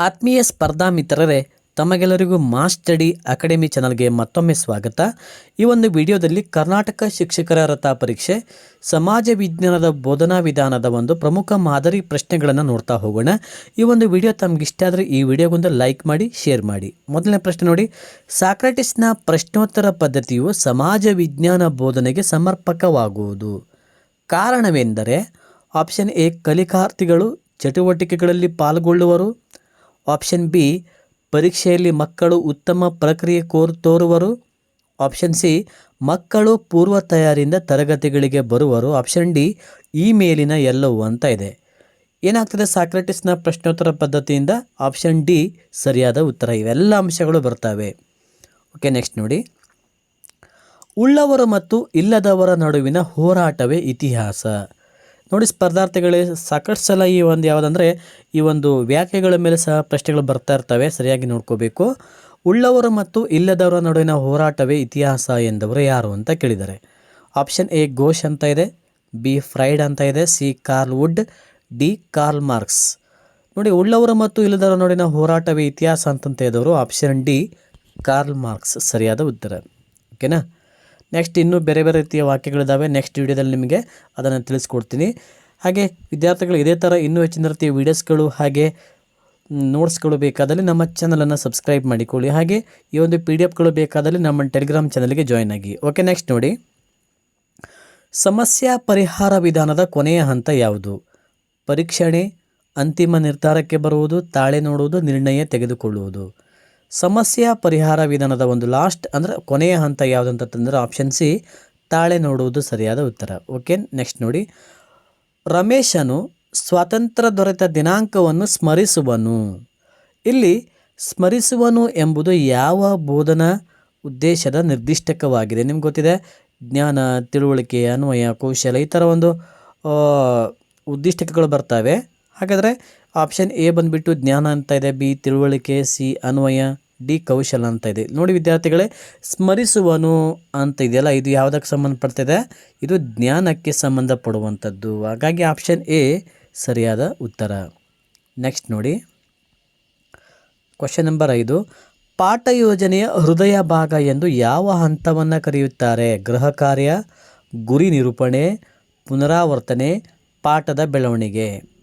ಆತ್ಮೀಯ ಸ್ಪರ್ಧಾ ಮಿತ್ರರೇ, ತಮಗೆಲ್ಲರಿಗೂ ಮಾಸ್ ಸ್ಟಡಿ ಅಕಾಡೆಮಿ ಚಾನಲ್ಗೆ ಮತ್ತೊಮ್ಮೆ ಸ್ವಾಗತ. ಈ ಒಂದು ವಿಡಿಯೋದಲ್ಲಿ ಕರ್ನಾಟಕ ಶಿಕ್ಷಕರ ರಥ ಪರೀಕ್ಷೆ, ಸಮಾಜ ವಿಜ್ಞಾನದ ಬೋಧನಾ ವಿಧಾನದ ಒಂದು ಪ್ರಮುಖ ಮಾದರಿ ಪ್ರಶ್ನೆಗಳನ್ನು ನೋಡ್ತಾ ಹೋಗೋಣ. ಈ ಒಂದು ವಿಡಿಯೋ ತಮ್ಗೆ ಇಷ್ಟ ಆದರೆ ಈ ವಿಡಿಯೋಗೊಂದು ಲೈಕ್ ಮಾಡಿ, ಶೇರ್ ಮಾಡಿ. ಮೊದಲನೇ ಪ್ರಶ್ನೆ ನೋಡಿ. ಸಾಕ್ರೆಟಿಸ್ನ ಪ್ರಶ್ನೋತ್ತರ ಪದ್ಧತಿಯು ಸಮಾಜ ವಿಜ್ಞಾನ ಬೋಧನೆಗೆ ಸಮರ್ಪಕವಾಗುವುದು. ಕಾರಣವೆಂದರೆ, ಆಪ್ಷನ್ ಎ ಕಲಿಕಾರ್ಥಿಗಳು ಚಟುವಟಿಕೆಗಳಲ್ಲಿ ಪಾಲ್ಗೊಳ್ಳುವರು ಆಪ್ಷನ್ ಬಿ, ಪರೀಕ್ಷೆಯಲ್ಲಿ ಮಕ್ಕಳು ಉತ್ತಮ ಪ್ರಕ್ರಿಯೆ ಕೋರ್ ತೋರುವರು. ಆಪ್ಷನ್ ಸಿ, ಮಕ್ಕಳು ಪೂರ್ವ ತಯಾರಿಯಿಂದ ತರಗತಿಗಳಿಗೆ ಬರುವರು. ಆಪ್ಷನ್ ಡಿ ಈ ಮೇಲಿನ ಎಲ್ಲವೂ ಅಂತ ಇದೆ. ಏನಾಗ್ತದೆ ಸಾಕ್ರೆಟಿಸ್ನ ಪ್ರಶ್ನೋತ್ತರ ಪದ್ಧತಿಯಿಂದ? ಆಪ್ಷನ್ ಡಿ, ಸರಿಯಾದ ಉತ್ತರ. ಇವೆಲ್ಲ ಅಂಶಗಳು ಬರ್ತವೆ. ಓಕೆ, ನೆಕ್ಸ್ಟ್ ನೋಡಿ. ಉಳ್ಳವರು ಮತ್ತು ಇಲ್ಲದವರ ನಡುವಿನ ಹೋರಾಟವೇ ಇತಿಹಾಸ. ನೋಡಿ, ಸ್ಪರ್ಧಾರ್ಥಿಗಳೇ ಸಾಕಷ್ಟು ಸಲ ಈ ಒಂದು ಯಾವುದಂದರೆ, ಈ ಒಂದು ವ್ಯಾಖ್ಯೆಗಳ ಮೇಲೆ ಸಹ ಪ್ರಶ್ನೆಗಳು ಬರ್ತಾ ಇರ್ತವೆ, ಸರಿಯಾಗಿ ನೋಡ್ಕೋಬೇಕು. ಉಳ್ಳವರು ಮತ್ತು ಇಲ್ಲದವರ ನಡುವಿನ ಹೋರಾಟವೇ ಇತಿಹಾಸ ಎಂದವರು ಯಾರು ಅಂತ ಕೇಳಿದ್ದಾರೆ ಆಪ್ಷನ್ ಎ, ಘೋಷ್ ಅಂತ ಇದೆ. ಬಿ, ಫ್ರೈಡ್ ಅಂತ ಇದೆ. C, Carl Wood. D, Karl Marx. ನೋಡಿ, ಉಳ್ಳವರ ಮತ್ತು ಇಲ್ಲದವರ ನಡುವಿನ ಹೋರಾಟವೇ ಇತಿಹಾಸ ಅಂತಂತ ಇದ್ದವರು ಆಪ್ಷನ್ ಡಿ, ಕಾರ್ಲ್ ಮಾರ್ಕ್ಸ್. ಸರಿಯಾದ ಉತ್ತರ. ಓಕೆನಾ? ನೆಕ್ಸ್ಟ್ ಇನ್ನೂ ಬೇರೆ ಬೇರೆ ರೀತಿಯ ವಾಕ್ಯಗಳಿದ್ದಾವೆ ನೆಕ್ಸ್ಟ್ ವೀಡಿಯೋದಲ್ಲಿ ನಿಮಗೆ ಅದನ್ನು ತಿಳಿಸ್ಕೊಡ್ತೀನಿ. ಹಾಗೆ ವಿದ್ಯಾರ್ಥಿಗಳು ಇದೇ ಥರ ಇನ್ನೂ ಹೆಚ್ಚಿನ ರೀತಿಯ ವೀಡಿಯೋಸ್ಗಳು ಹಾಗೆ ನೋಟ್ಸ್ಗಳು ಬೇಕಾದಲ್ಲಿ ನಮ್ಮ ಚಾನಲನ್ನು ಸಬ್ಸ್ಕ್ರೈಬ್ ಮಾಡಿಕೊಳ್ಳಿ. ಹಾಗೆ ಈ ಒಂದು ಪಿ ಡಿ ಎಫ್ಗಳು ಬೇಕಾದಲ್ಲಿ ನಮ್ಮ ಟೆಲಿಗ್ರಾಮ್ ಚಾನಲ್ಗೆ ಜಾಯ್ನ್ ಆಗಿ. ಓಕೆ ನೆಕ್ಸ್ಟ್ ನೋಡಿ. ಸಮಸ್ಯಾ ಪರಿಹಾರ ವಿಧಾನದ ಕೊನೆಯ ಹಂತ ಯಾವುದು? ಪರೀಕ್ಷಣೆ, ಅಂತಿಮ ನಿರ್ಧಾರಕ್ಕೆ ಬರುವುದು, ತಾಳೆ ನೋಡುವುದು, ನಿರ್ಣಯ ತೆಗೆದುಕೊಳ್ಳುವುದು. ಸಮಸ್ಯಾ ಪರಿಹಾರ ವಿಧಾನದ ಒಂದು ಲಾಸ್ಟ್ ಅಂದರೆ ಕೊನೆಯ ಹಂತ ಯಾವುದು ಅಂತಂದರೆ ಆಪ್ಷನ್ ಸಿ ತಾಳೆ ನೋಡುವುದು ಸರಿಯಾದ ಉತ್ತರ. ಓಕೆ ನೆಕ್ಸ್ಟ್ ನೋಡಿ. ರಮೇಶನು ಸ್ವಾತಂತ್ರ್ಯ ದೊರೆತ ದಿನಾಂಕವನ್ನು ಸ್ಮರಿಸುವನು. ಇಲ್ಲಿ ಸ್ಮರಿಸುವನು ಎಂಬುದು ಯಾವ ಬೋಧನಾ ಉದ್ದೇಶದ ನಿರ್ದಿಷ್ಟಕವಾಗಿದೆ? ನಿಮ್ಗೆ ಗೊತ್ತಿದೆ, ಜ್ಞಾನ, ತಿಳುವಳಿಕೆ, ಅನ್ವಯ, ಕೌಶಲ ಈ ಥರ ಒಂದು ಉದ್ದಿಷ್ಟಕಗಳು ಬರ್ತವೆ. ಹಾಗಾದರೆ ಆಪ್ಷನ್ ಎ ಬಂದುಬಿಟ್ಟು ಜ್ಞಾನ ಅಂತ ಇದೆ, ಬಿ ತಿಳುವಳಿಕೆ, ಸಿ ಅನ್ವಯ, ಡಿ ಕೌಶಲ ಅಂತ ಇದೆ. ನೋಡಿ ವಿದ್ಯಾರ್ಥಿಗಳೇ, ಸ್ಮರಿಸುವನು ಅಂತ ಇದೆಯಲ್ಲ, ಇದು ಯಾವುದಕ್ಕೆ ಸಂಬಂಧಪಡ್ತಿದೆ? ಇದು ಜ್ಞಾನಕ್ಕೆ ಸಂಬಂಧಪಡುವಂಥದ್ದು. ಹಾಗಾಗಿ ಆಪ್ಷನ್ ಎ ಸರಿಯಾದ ಉತ್ತರ. ನೆಕ್ಸ್ಟ್ ನೋಡಿ. ಕ್ವಶನ್ ನಂಬರ್ ಐದು. ಪಾಠ ಯೋಜನೆಯ ಹೃದಯ ಭಾಗ ಎಂದು ಯಾವ ಹಂತವನ್ನು ಕರೆಯುತ್ತಾರೆ? ಗೃಹ ಕಾರ್ಯ, ಗುರಿ ನಿರೂಪಣೆ, ಪುನರಾವರ್ತನೆ, ಪಾಠದ ಬೆಳವಣಿಗೆ.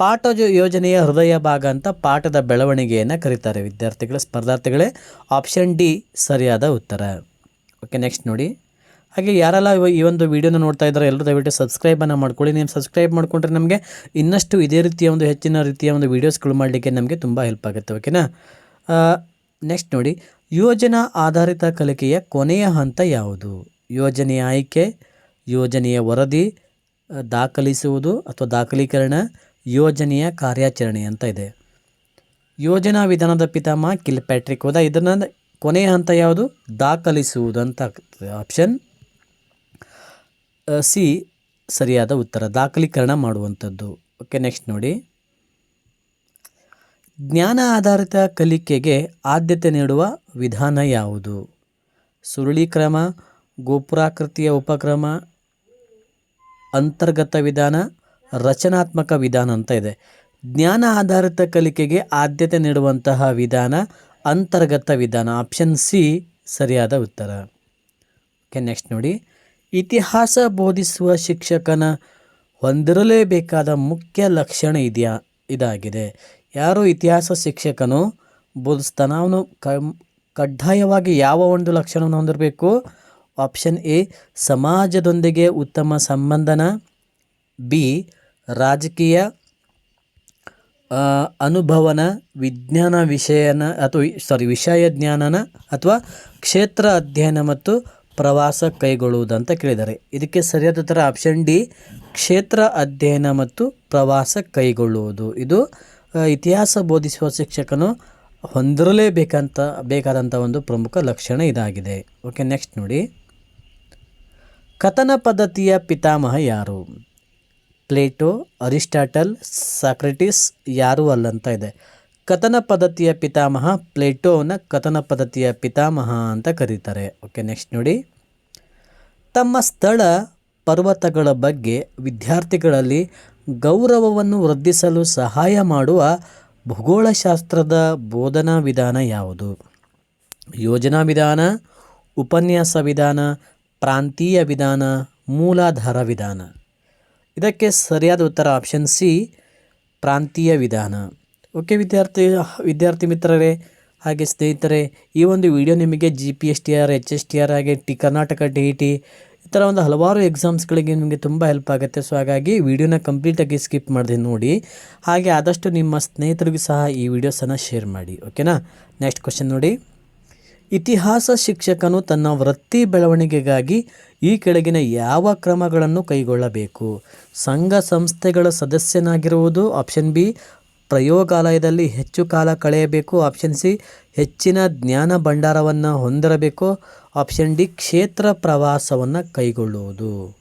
ಪಾಠ ಯೋಜನೆಯ ಹೃದಯ ಭಾಗ ಅಂತ ಪಾಠದ ಬೆಳವಣಿಗೆಯನ್ನು ಕರೀತಾರೆ ವಿದ್ಯಾರ್ಥಿಗಳ, ಸ್ಪರ್ಧಾರ್ಥಿಗಳೇ. ಆಪ್ಷನ್ ಡಿ ಸರಿಯಾದ ಉತ್ತರ. ಓಕೆ ನೆಕ್ಸ್ಟ್ ನೋಡಿ. ಹಾಗೆ ಯಾರೆಲ್ಲ ಈ ಒಂದು ವಿಡಿಯೋನ ನೋಡ್ತಾ ಇದ್ದಾರೆ, ಎಲ್ಲರೂ ದಯವಿಟ್ಟು ಸಬ್ಸ್ಕ್ರೈಬನ್ನು ಮಾಡ್ಕೊಳ್ಳಿ. ನೀವು ಸಬ್ಸ್ಕ್ರೈಬ್ ಮಾಡಿಕೊಂಡ್ರೆ ನಮಗೆ ಇನ್ನಷ್ಟು ಇದೇ ರೀತಿಯ ಒಂದು ಹೆಚ್ಚಿನ ರೀತಿಯ ಒಂದು ವೀಡಿಯೋಸ್ಗಳು ಮಾಡಲಿಕ್ಕೆ ನಮಗೆ ತುಂಬ ಹೆಲ್ಪ್ ಆಗುತ್ತೆ ಓಕೆನಾ ನೆಕ್ಸ್ಟ್ ನೋಡಿ. ಯೋಜನಾ ಆಧಾರಿತ ಕಲಿಕೆಯ ಕೊನೆಯ ಹಂತ ಯಾವುದು? ಯೋಜನೆಯ ಆಯ್ಕೆ, ಯೋಜನೆಯ ವರದಿ ದಾಖಲಿಸುವುದು ಅಥವಾ ದಾಖಲೀಕರಣ ಯೋಜನೆಯ ಕಾರ್ಯಾಚರಣೆ ಅಂತ ಇದೆ. ಯೋಜನಾ ವಿಧಾನದ ಪಿತಾಮಹ ಕಿಲ್ ಪ್ಯಾಟ್ರಿಕ್ ಹೋದ ಇದನ್ನು ಕೊನೆಯ ಹಂತ ಯಾವುದು? ದಾಖಲಿಸುವುದು ಅಂತ ಆಪ್ಷನ್ ಸಿ, ಸರಿಯಾದ ಉತ್ತರ. ದಾಖಲೀಕರಣ ಮಾಡುವಂಥದ್ದು. ಓಕೆ ನೆಕ್ಸ್ಟ್ ನೋಡಿ. ಜ್ಞಾನ ಆಧಾರಿತ ಕಲಿಕೆಗೆ ಆದ್ಯತೆ ನೀಡುವ ವಿಧಾನ ಯಾವುದು? ಸುರುಳಿ ಕ್ರಮ, ಗೋಪುರಾಕೃತಿಯ ಉಪಕ್ರಮ ಅಂತರ್ಗತ ವಿಧಾನ, ರಚನಾತ್ಮಕ ವಿಧಾನ ಅಂತ ಇದೆ. ಜ್ಞಾನ ಆಧಾರಿತ ಕಲಿಕೆಗೆ ಆದ್ಯತೆ ನೀಡುವಂತಹ ವಿಧಾನ, ಅಂತರ್ಗತ ವಿಧಾನ ಆಪ್ಷನ್ ಸಿ ಸರಿಯಾದ ಉತ್ತರ. ಓಕೆ ನೆಕ್ಸ್ಟ್ ನೋಡಿ. ಇತಿಹಾಸ ಬೋಧಿಸುವ ಶಿಕ್ಷಕನ ಹೊಂದಿರಲೇಬೇಕಾದ ಮುಖ್ಯ ಲಕ್ಷಣ ಇದೆಯಾ, ಇದಾಗಿದೆ. ಯಾರು ಇತಿಹಾಸ ಶಿಕ್ಷಕನು, ಬೋಧಿಸ್ತಾನ ಅವನು ಕಡ್ಡಾಯವಾಗಿ ಯಾವ ಒಂದು ಲಕ್ಷಣವನ್ನು ಹೊಂದಿರಬೇಕು? ಆಪ್ಷನ್ ಎ ಸಮಾಜದೊಂದಿಗೆ ಉತ್ತಮ ಸಂಬಂಧನ. ಬಿ ರಾಜಕೀಯ ಅನುಭವನ, ವಿಜ್ಞಾನ ವಿಷಯನ, ಅಥವಾ ಸಾರಿ ವಿಷಯ ಜ್ಞಾನನ ಅಥವಾ ಕ್ಷೇತ್ರ ಅಧ್ಯಯನ ಮತ್ತು ಪ್ರವಾಸ ಕೈಗೊಳ್ಳುವುದಂತ ಕೇಳಿದ್ದಾರೆ. ಇದಕ್ಕೆ ಸರಿಯಾದ ಉತ್ತರ ಆಪ್ಷನ್ ಡಿ ಕ್ಷೇತ್ರ ಅಧ್ಯಯನ ಮತ್ತು ಪ್ರವಾಸ ಕೈಗೊಳ್ಳುವುದು. ಇದು ಇತಿಹಾಸ ಬೋಧಿಸುವ ಶಿಕ್ಷಕನು ಹೊಂದಿರಲೇಬೇಕಂತ ಬೇಕಾದಂಥ ಒಂದು ಪ್ರಮುಖ ಲಕ್ಷಣ ಇದಾಗಿದೆ. ಓಕೆ ನೆಕ್ಸ್ಟ್ ನೋಡಿ. ಕಥನ ಪದ್ಧತಿಯ ಪಿತಾಮಹ ಯಾರು? ಪ್ಲೇಟೋ, ಅರಿಸ್ಟಾಟಲ್, ಸಾಕ್ರೆಟಿಸ್ ಯಾರು ಅಲ್ಲಂತ ಇದೆ. ಕಥನ ಪದ್ಧತಿಯ ಪಿತಾಮಹ ಪ್ಲೇಟೋನ ಕಥನ ಪದ್ಧತಿಯ ಪಿತಾಮಹ ಅಂತ ಕರೀತಾರೆ. ಓಕೆ, ನೆಕ್ಸ್ಟ್ ನೋಡಿ. ತಮ್ಮ ಸ್ಥಳ ಪರ್ವತಗಳ ಬಗ್ಗೆ ವಿದ್ಯಾರ್ಥಿಗಳಲ್ಲಿ ಗೌರವವನ್ನು ವೃದ್ಧಿಸಲು ಸಹಾಯ ಮಾಡುವ ಭೂಗೋಳಶಾಸ್ತ್ರದ ಬೋಧನಾ ವಿಧಾನ ಯಾವುದು? ಯೋಜನಾ ವಿಧಾನ, ಉಪನ್ಯಾಸ ವಿಧಾನ ಪ್ರಾಂತೀಯ ವಿಧಾನ, ಮೂಲಾಧಾರ ವಿಧಾನ. ಇದಕ್ಕೆ ಸರಿಯಾದ ಉತ್ತರ ಆಪ್ಷನ್ ಸಿ ಪ್ರಾಂತೀಯ ವಿಧಾನ. ಓಕೆ ವಿದ್ಯಾರ್ಥಿ ವಿದ್ಯಾರ್ಥಿ ಮಿತ್ರರೇ, ಹಾಗೆ ಸ್ನೇಹಿತರೆ, ಈ ಒಂದು ವಿಡಿಯೋ ನಿಮಗೆ G P S T R H S T R ಹಾಗೆ T Karnataka T E T ಈ ಥರ ಒಂದು ಹಲವಾರು ಎಕ್ಸಾಮ್ಸ್ಗಳಿಗೆ ನಿಮಗೆ ತುಂಬ ಹೆಲ್ಪ್ ಆಗುತ್ತೆ. ಸೊ ಹಾಗಾಗಿ ವಿಡಿಯೋನ ಕಂಪ್ಲೀಟಾಗಿ ಸ್ಕಿಪ್ ಮಾಡಿದೆ ನೋಡಿ. ಹಾಗೆ ಆದಷ್ಟು ನಿಮ್ಮ ಸ್ನೇಹಿತರಿಗೂ ಸಹ ಈ ವಿಡಿಯೋಸನ್ನು ಶೇರ್ ಮಾಡಿ. ಓಕೆನಾ ನೆಕ್ಸ್ಟ್ ಕ್ವಶನ್ ನೋಡಿ. ಇತಿಹಾಸ ಶಿಕ್ಷಕನು ತನ್ನ ವೃತ್ತಿ ಬೆಳವಣಿಗೆಗಾಗಿ ಈ ಕೆಳಗಿನ ಯಾವ ಕ್ರಮಗಳನ್ನು ಕೈಗೊಳ್ಳಬೇಕು? ಸಂಘ ಸಂಸ್ಥೆಗಳ ಸದಸ್ಯನಾಗಿರುವುದು ಆಪ್ಷನ್ ಬಿ ಪ್ರಯೋಗಾಲಯದಲ್ಲಿ ಹೆಚ್ಚು ಕಾಲ ಕಳೆಯಬೇಕು ಆಪ್ಷನ್ ಸಿ ಹೆಚ್ಚಿನ ಜ್ಞಾನ ಭಂಡಾರವನ್ನು ಹೊಂದಿರಬೇಕು ಆಪ್ಷನ್ ಡಿ ಕ್ಷೇತ್ರ ಪ್ರವಾಸವನ್ನು ಕೈಗೊಳ್ಳುವುದು.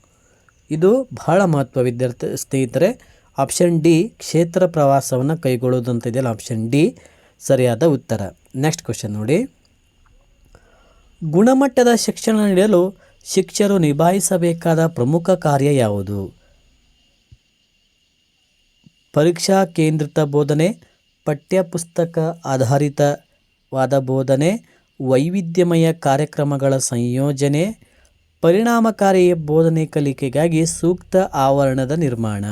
ಇದು ಬಹಳ ಮಹತ್ವ ವಿದ್ಯಾರ್ಥಿ ಸ್ನೇಹಿತರೆ ಆಪ್ಷನ್ ಡಿ ಕ್ಷೇತ್ರ ಪ್ರವಾಸವನ್ನು ಕೈಗೊಳ್ಳುವುದು ಅಂತ ಇದೆಯಲ್ಲ ಆಪ್ಷನ್ ಡಿ ಸರಿಯಾದ ಉತ್ತರ. ನೆಕ್ಸ್ಟ್ ಕ್ವಶನ್ ನೋಡಿ. ಗುಣಮಟ್ಟದ ಶಿಕ್ಷಣ ನೀಡಲು ಶಿಕ್ಷರು ನಿಭಾಯಿಸಬೇಕಾದ ಪ್ರಮುಖ ಕಾರ್ಯ ಯಾವುದು? ಪರೀಕ್ಷಾ ಕೇಂದ್ರಿತ ಬೋಧನೆ, ಪಠ್ಯಪುಸ್ತಕ ಆಧಾರಿತವಾದ ಬೋಧನೆ, ವೈವಿಧ್ಯಮಯ ಕಾರ್ಯಕ್ರಮಗಳ ಸಂಯೋಜನೆ, ಪರಿಣಾಮಕಾರಿ ಬೋಧನೆ ಕಲಿಕೆಗಾಗಿ ಸೂಕ್ತ ಆವರಣದ ನಿರ್ಮಾಣ.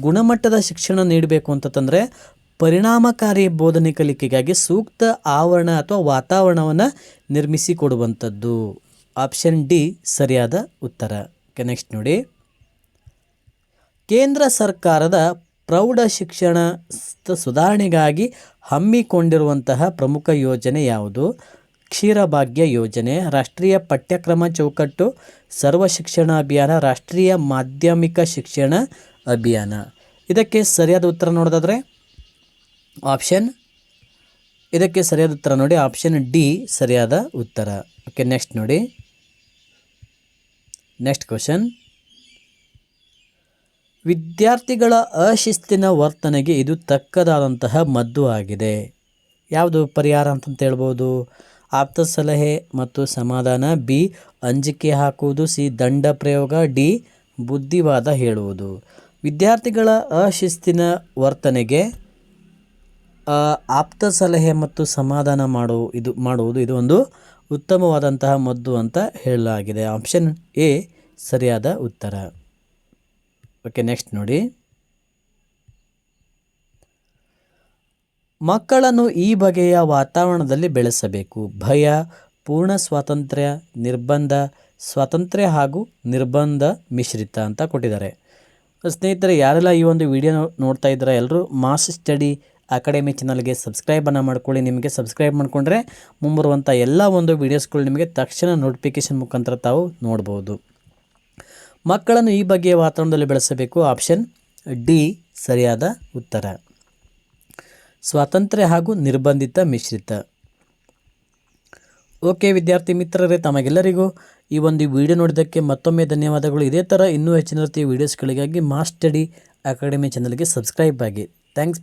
ಗುಣಮಟ್ಟದ ಶಿಕ್ಷಣ ನೀಡಬೇಕು ಅಂತಂದರೆ ಪರಿಣಾಮಕಾರಿ ಬೋಧನೆ ಕಲಿಕೆಗಾಗಿ ಸೂಕ್ತ ಆವರಣ ಅಥವಾ ವಾತಾವರಣವನ್ನು ನಿರ್ಮಿಸಿಕೊಡುವಂಥದ್ದು ಆಪ್ಷನ್ ಡಿ, ಸರಿಯಾದ ಉತ್ತರ. ಓಕೆ, ನೆಕ್ಸ್ಟ್ ನೋಡಿ. ಕೇಂದ್ರ ಸರ್ಕಾರದ ಪ್ರೌಢ ಶಿಕ್ಷಣ ಸುಧಾರಣೆಗಾಗಿ ಹಮ್ಮಿಕೊಂಡಿರುವಂತಹ ಪ್ರಮುಖ ಯೋಜನೆ ಯಾವುದು? ಕ್ಷೀರಭಾಗ್ಯ ಯೋಜನೆ, ರಾಷ್ಟ್ರೀಯ ಪಠ್ಯಕ್ರಮ ಚೌಕಟ್ಟು, ಸರ್ವ ಶಿಕ್ಷಣ ಅಭಿಯಾನ ರಾಷ್ಟ್ರೀಯ ಮಾಧ್ಯಮಿಕ ಶಿಕ್ಷಣ ಅಭಿಯಾನ. ಇದಕ್ಕೆ ಸರಿಯಾದ ಉತ್ತರ ನೋಡೋದಾದರೆ? ಆಪ್ಷನ್. ಇದಕ್ಕೆ ಸರಿಯಾದ ಉತ್ತರ ನೋಡಿ. ಆಪ್ಷನ್ ಡಿ ಸರಿಯಾದ ಉತ್ತರ. ಓಕೆ, ನೆಕ್ಸ್ಟ್ ನೋಡಿ. Next question. ವಿದ್ಯಾರ್ಥಿಗಳ ಅಶಿಸ್ತಿನ ವರ್ತನೆಗೆ ಇದು ತಕ್ಕದಾದಂತಹ ಮದ್ದು ಆಗಿದೆ. ಯಾವುದು ಪರಿಹಾರ ಅಂತಂತ ಹೇಳ್ಬೋದು? ಆಪ್ತ ಸಲಹೆ ಮತ್ತು ಸಮಾಧಾನ. ಬಿ, ಅಂಜಿಕೆ ಹಾಕುವುದು. ಸಿ, ದಂಡ ಪ್ರಯೋಗ. ಡಿ, ಬುದ್ಧಿವಾದ ಹೇಳುವುದು. ವಿದ್ಯಾರ್ಥಿಗಳ ಅಶಿಸ್ತಿನ ವರ್ತನೆಗೆ ಆಪ್ತ ಸಲಹೆ ಮತ್ತು ಸಮಾಧಾನ ಮಾಡು ಇದು, ಮಾಡುವುದು ಇದು ಒಂದು ಉತ್ತಮವಾದಂತಹ ಮದ್ದು ಅಂತ ಹೇಳಲಾಗಿದೆ. ಆಪ್ಷನ್ ಎ ಸರಿಯಾದ ಉತ್ತರ. ಓಕೆ ನೆಕ್ಸ್ಟ್ ನೋಡಿ. ಮಕ್ಕಳನ್ನು ಈ ಬಗೆಯ ವಾತಾವರಣದಲ್ಲಿ ಬೆಳೆಸಬೇಕು. ಭಯ, ಪೂರ್ಣ ಸ್ವಾತಂತ್ರ್ಯ, ನಿರ್ಬಂಧ, ಸ್ವಾತಂತ್ರ್ಯ ಹಾಗೂ ನಿರ್ಬಂಧ ಮಿಶ್ರಿತ ಅಂತ ಕೊಟ್ಟಿದ್ದಾರೆ. ಸ್ನೇಹಿತರೆ, ಯಾರೆಲ್ಲ ಈ ಒಂದು ವಿಡಿಯೋ ನೋಡ್ತಾ ಇದ್ದಾರೆ? ಎಲ್ಲರೂ ಮಾಸ್ ಸ್ಟಡಿ ಅಕಾಡೆಮಿ ಚಾನಲ್ಗೆ ಸಬ್ಸ್ಕ್ರೈಬನ್ನು ಮಾಡ್ಕೊಳ್ಳಿ. ನಿಮಗೆ ಸಬ್ಸ್ಕ್ರೈಬ್ ಮಾಡಿಕೊಂಡ್ರೆ ಮುಂಬರುವಂಥ ಎಲ್ಲ ಒಂದು ವೀಡಿಯೋಸ್ಗಳು ನಿಮಗೆ ತಕ್ಷಣ ನೋಟಿಫಿಕೇಷನ್ ಮುಖಾಂತರ ತಾವು ನೋಡ್ಬೋದು. ಮಕ್ಕಳನ್ನು ಈ ಬಗೆಯ ವಾತಾವರಣದಲ್ಲಿ ಬೆಳೆಸಬೇಕು. ಆಪ್ಷನ್ ಡಿ, ಸರಿಯಾದ ಉತ್ತರ. ಸ್ವಾತಂತ್ರ್ಯ ಹಾಗೂ ನಿರ್ಬಂಧಿತ ಮಿಶ್ರಿತ. ಓಕೆ ವಿದ್ಯಾರ್ಥಿ ಮಿತ್ರರೇ, ತಮಗೆಲ್ಲರಿಗೂ ಈ ಒಂದು ವಿಡಿಯೋ ನೋಡಿದ್ದಕ್ಕೆ ಮತ್ತೊಮ್ಮೆ ಧನ್ಯವಾದಗಳು. ಇದೇ ಥರ ಇನ್ನೂ ಹೆಚ್ಚಿನ ರೀತಿಯ ವೀಡಿಯೋಸ್ಗಳಿಗಾಗಿ ಮಾಸ್ಟಡಿ ಸ್ಟಡಿ ಅಕಾಡೆಮಿ ಚಾನಲ್ಗೆ ಸಬ್ಸ್ಕ್ರೈಬ್ ಆಗಿ. ಥ್ಯಾಂಕ್ಸ್.